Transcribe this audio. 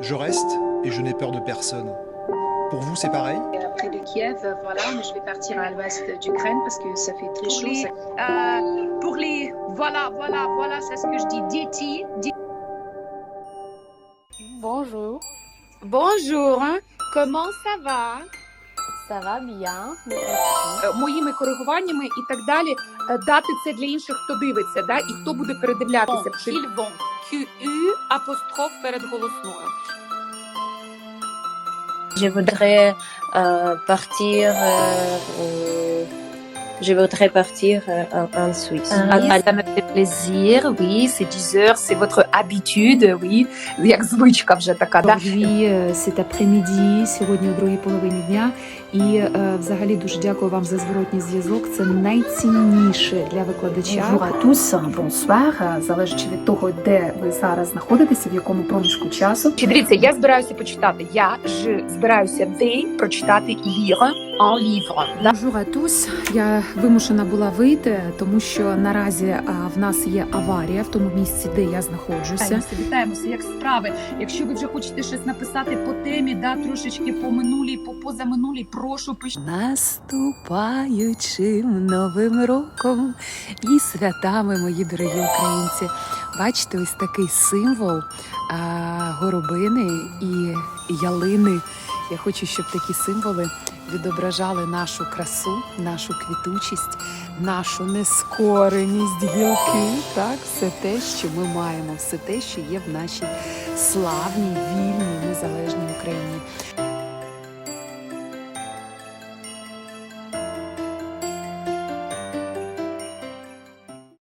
Je reste et je n'ai peur de personne. Pour vous, c'est pareil près de Kiev, euh, voilà, mais je vais partir à l'ouest d'Ukraine parce que ça fait très chaud. les- ça- Euh, pour les. Voilà, voilà, voilà, c'est ce que je dis. Déti. Bonjour, Bonjour, hein. comment ça va? ça va bien? Merci. Е, Моїми коригуваннями і так далі е, дати це для інших, хто дивиться, да, і хто буде передивлятися. Кільвон. QU апостроф перед голосною. Je voudrais euh, partir. euh, euh, je voudrais partir euh, en, en Suisse. Ah, À- à- ça me fait plaisir, oui, c'est 10 heures, c'est votre habitude, oui, як звичка вже така, да? Cet après-midi, сьогодні у другій половині дня. І е, взагалі дуже дякую вам за зворотній зв'язок. Це найцінніше для викладача. Tous, bonsoir, Е, від того, де ви зараз знаходитеся, в якому проміжку часу. Чи дивіться, я збираюся почитати. Я ж збираюся ви прочитати lire en livre. Bonjour à tous. Я вимушена була вийти, тому що наразі а, в нас є аварія в тому місці, де я знаходжуся. Вітаємося, вітаємося, як справи. Якщо ви вже хочете щось написати по темі, да, трошечки по минулій, по позаминулій, прошу пишіть. Наступаючим новим роком і святами, мої дорогі українці. Бачите, ось такий символ а, горобини і ялини. Я хочу, щоб такі символи відображали нашу красу, нашу квітучість, нашу нескореність, гілки. Так, все те, що ми маємо, все те, що є в нашій славній, вільній, незалежній Україні.